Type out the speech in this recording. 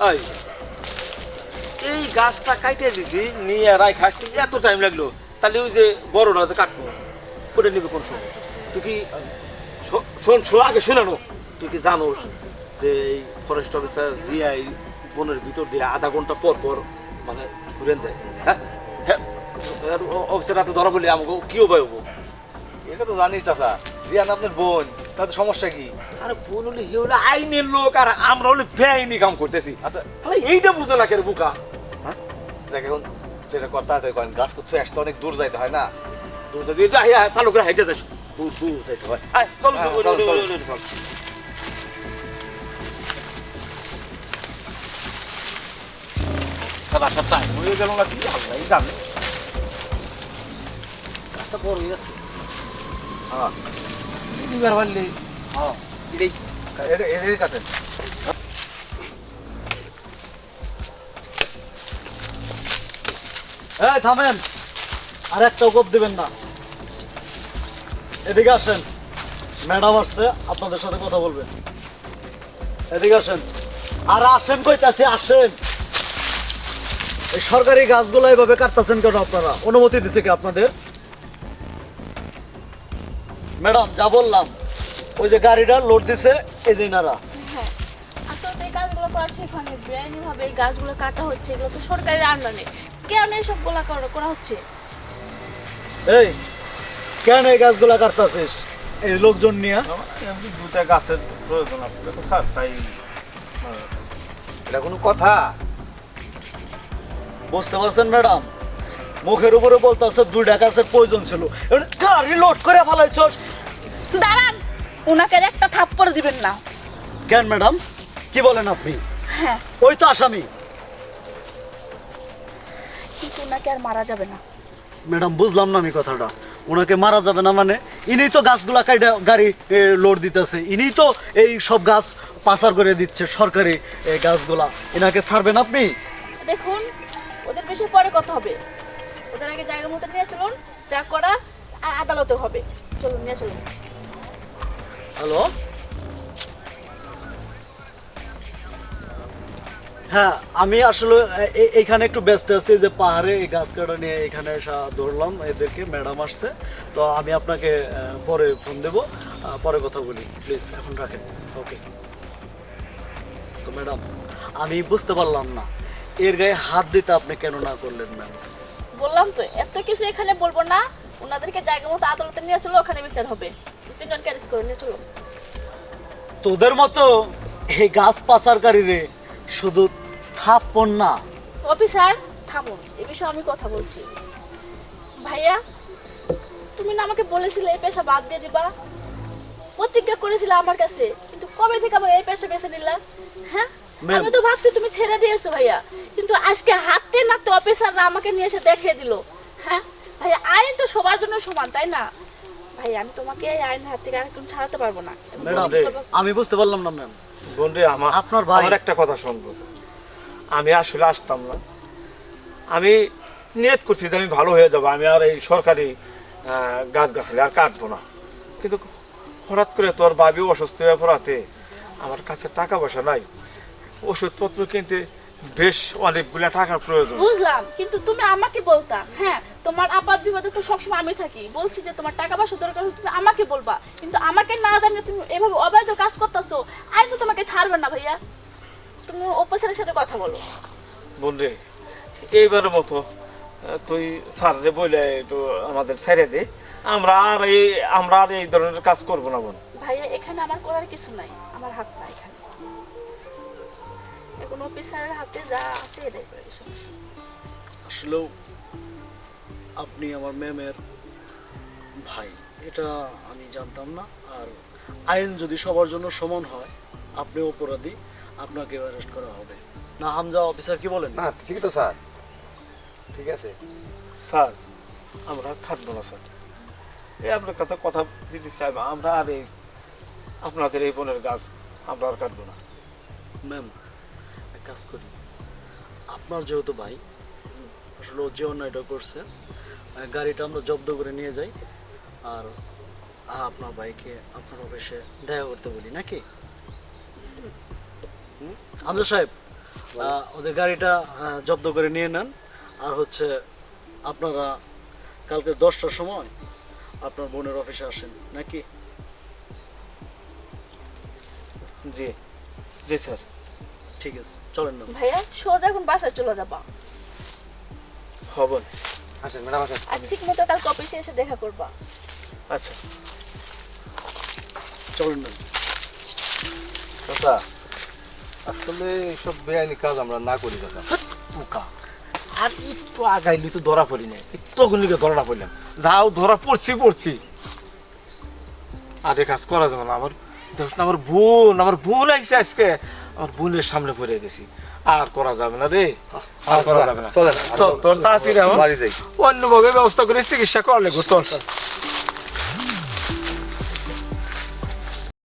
এই এই গাছটা কাইটে দিছি, নিয়ে রায় খাসতে এত টাইম লাগল। তাহলে ওই যে বড়টা যে কাটবো করে নিবে কোন তুই কি, শো- শোন শোন আগে শুনে নো। তুই কি জানোস যে এই ফরেস্ট অফিসার রিয়া এই বনের ভিতর দিয়ে আধা ঘণ্টা পর পর মানে ঘুরেন দেয়। হ্যাঁ? হ্যাঁ? অফিসার রাতে ধরা বলি আমাকে কি উপায় হব? এটা তো জানিস চাচা, রিয়ান আপনার বোন। তাতে সমস্যা কি? আরে বোন হলে হে হলে আইনের লোক আর আমরা হলে বেআইনি কাম করতেছি। আচ্ছা আরে এইটা বুঝে না কেন বুকা? দেখ এখন সেটা কথা করেন গাছ তো আসতে অনেক দূর যাইতে হয় না? তুই যদি চালু করে হাইটে যাস তুই তুই যাইতে হয়। চল হ্যাঁ, চল চল, চল চল। চল সারা সাতটা হয়ে গেল না কি আল্লাহ জানে। কাজটা বড় হয়ে গেছে হ্যাঁ। হ্যাঁ থামেন। আর একটা কোপ দিবেন না। এদিকে আসেন। ম্যাডাম আসছে, আপনাদের সাথে কথা বলবেন এদিকে আসেন। আর আসেন কইতাছি, আসেন। এই সরকারি গাছগুলো এভাবে কাটতেছেন কেন আপনারা? অনুমতি দিছে কি আপনাদের? ম্যাডাম যা বললাম। ওই যে গাড়িটা লোড দিছে এই যে ইনারা হ্যাঁ। আসলে এই কাজগুলো করা ঠিক হয়নি বেআইনিভাবে এই গাছগুলো কাটা হচ্ছে এগুলো তো সরকারের আন্ডারে। কেন এইসব গোলা করা করা হচ্ছে? এই কেন এই গাছগুলা কাটতেছিস? এই লোকজন নিয়ে। দুটা গাছের প্রয়োজন আছে তো স্যার তাই এটা কোনো কথা? বুঝতে পারছেন ম্যাডাম? মুখের উপরে বলতেছে দুইটা গাছের প্রয়োজন ছিল। গাড়ি লোড করে ফেলাইছস? দাঁড়ান ওনাকে আর একটা থাপ্পড় দিবেন না। কেন ম্যাডাম? কি বলেন আপনি? হ্যাঁ। ওই তো আসামি। কিন্তু ওনাকে আর মারা যাবে না। ম্যাডাম বুঝলাম না আমি কথাটা। ওনাকে মারা যাবে না মানে? ইনি তো গাছগুলা কাইটা গাড়ি লোড দিতেছে। ইনি তো এই সব গাছ পাচার করে দিচ্ছে সরকারি এই গাছগুলা। এনাকে ছাড়বেন আপনি? দেখুন ওদের বিষয়ে পরে কথা হবে। ওদের আগে জায়গা মতো নিয়ে চলুন। যা করার আদালতে হবে। চলুন নিয়ে চলুন। হ্যালো হ্যাঁ আমি আসলে এখানে একটু ব্যস্ত আছি যে পাহাড়ে এই গাছ কাটা নিয়ে এখানে ধরলাম, এদেরকে ম্যাডাম আসছে। তো আমি আপনাকে পরে ফোন দেব। পরে কথা বলি প্লিজ এখন রাখেন। ওকে তো ম্যাডাম, আমি বুঝতে পারলাম না, এর গায়ে হাত দিতে আপনি কেন না করলেন ম্যাম বললাম তো, এত কিছু এখানে বলব না। ওনাদেরকে জায়গা মতো আদালতে নিয়ে চলো, ওখানে বিচার হবে। তিনজনকে অ্যারেস্ট করে নিয়ে চলো। তোদের মতো এই গাছ পাচারকারীরে শুধু থাপ্পন না। অফিসার থামুন এ বিষয়ে আমি কথা বলছি। ভাইয়া তুমি না আমাকে বলেছিলে এই পেশা বাদ দিয়ে দিবা? প্রতিজ্ঞা করেছিলে আমার কাছে কিন্তু কবে থেকে আবার এই পেশা বেছে নিলা? হ্যাঁ? আমি তো ভাবছি তুমি ছেড়ে দিয়েছ ভাইয়া। কিন্তু আজকে হাতে নাতে অফিসাররা আমাকে নিয়ে এসে দেখিয়ে দিল। হ্যাঁ? ভাইয়া আইন তো সবার জন্য সমান তাই না? ভাই আমি তোমাকে এই আইনের হাত থেকে এখন ছাড়াতে পারব না। আমি বুঝতে পারলাম না ম্যাম। বোন রে আমার আপনার ভাই। আমার একটা কথা শুনব। আমি আসলে আসতাম না। আমি নিয়ত করছি যে আমি ভালো হয়ে যাব। আমি আর এই সরকারি গাছ গাছালি আর কাটবো না। কিন্তু হঠাৎ করে তোর বাবি অসুস্থ হয়ে পড়াতে আমার কাছে টাকা পয়সা নাই। ওষুধপত্র কিনতে বেশ অনেকগুলা টাকার প্রয়োজন। বুঝলাম কিন্তু তুমি আমাকে বলতা হ্যাঁ? তোমার আপাত বিপদে তো সবসময় আমি থাকি। বলছি যে তোমার টাকা পয়সা দরকার হলে তুমি আমাকে বলবা। কিন্তু আমাকে না জানিয়ে তুমি এভাবে অবৈধ কাজ করতেছো আইন তো তোমাকে ছাড়বে না ভাইয়া। তুমি অফিসারের সাথে কথা বলো। বোন রে এইবারের মতো তুই স্যার রে বলে একটু আমাদের ছেড়ে দে। আমরা আর এই আমরা আর এই ধরনের কাজ করব না বোন। ভাইয়া এখানে আমার করার কিছু নাই আমার হাত নাই এখানে। এখন অফিসারের হাতে যা আছে এটাই করে আসলেও আপনি আমার ম্যামের ভাই এটা আমি জানতাম না। আর আইন যদি সবার জন্য সমান হয় আপনি অপরাধী আপনাকে অ্যারেস্ট করা হবে। না হামজা অফিসার কি বলেন? না ঠিক তো স্যার। ঠিক আছে। স্যার আমরা থাকব না স্যার। এই আপনার কথা কথা দিতে চাই আমরা আর এই আপনাদের এই বনের গাছ আমরা আর কাটবো না। ম্যাম এক কাজ করি। আপনার যেহেতু ভাই আসলে ও যে অন্যায়টা করছে গাড়িটা আমরা জব্দ করে নিয়ে যাই। আর আপনার ভাইকে আপনার অফিসে দেখা করতে বলি নাকি? হামজা সাহেব ওদের গাড়িটা জব্দ করে নিয়ে নেন। আর হচ্ছে আপনারা কালকে দশটার সময় আপনার বোনের অফিসে আসেন নাকি? জি জি স্যার। ঠিক আছে চলেন না। ভাইয়া সোজা এখন বাসায় চলে যাবা। হবেন আসেন ম্যাডাম আসেন। আর ঠিক মতো কালকে অফিসে এসে দেখা করবা। আচ্ছা। চলেন না চাচা আসলে এইসব বেআইনি কাজ আমরা না করি চাচা। পোকা আর একটু আগাইলি তো ধরা পড়ি না তখন লিখে ধরা পড়লাম। যাও ধরা পড়ছি পড়ছি। আর এ কাজ করা যাবে না। আমার দেখছ আমার বোন আমার বোন আইসে আজকে। আমার বোনের সামনে পড়ে গেছি। আর করা যাবে না রে। আর করা যাবে না। চল তোর চাষি বাড়ি যাই। অন্যভাবে ব্যবস্থা করে চিকিৎসা করলে গো চল।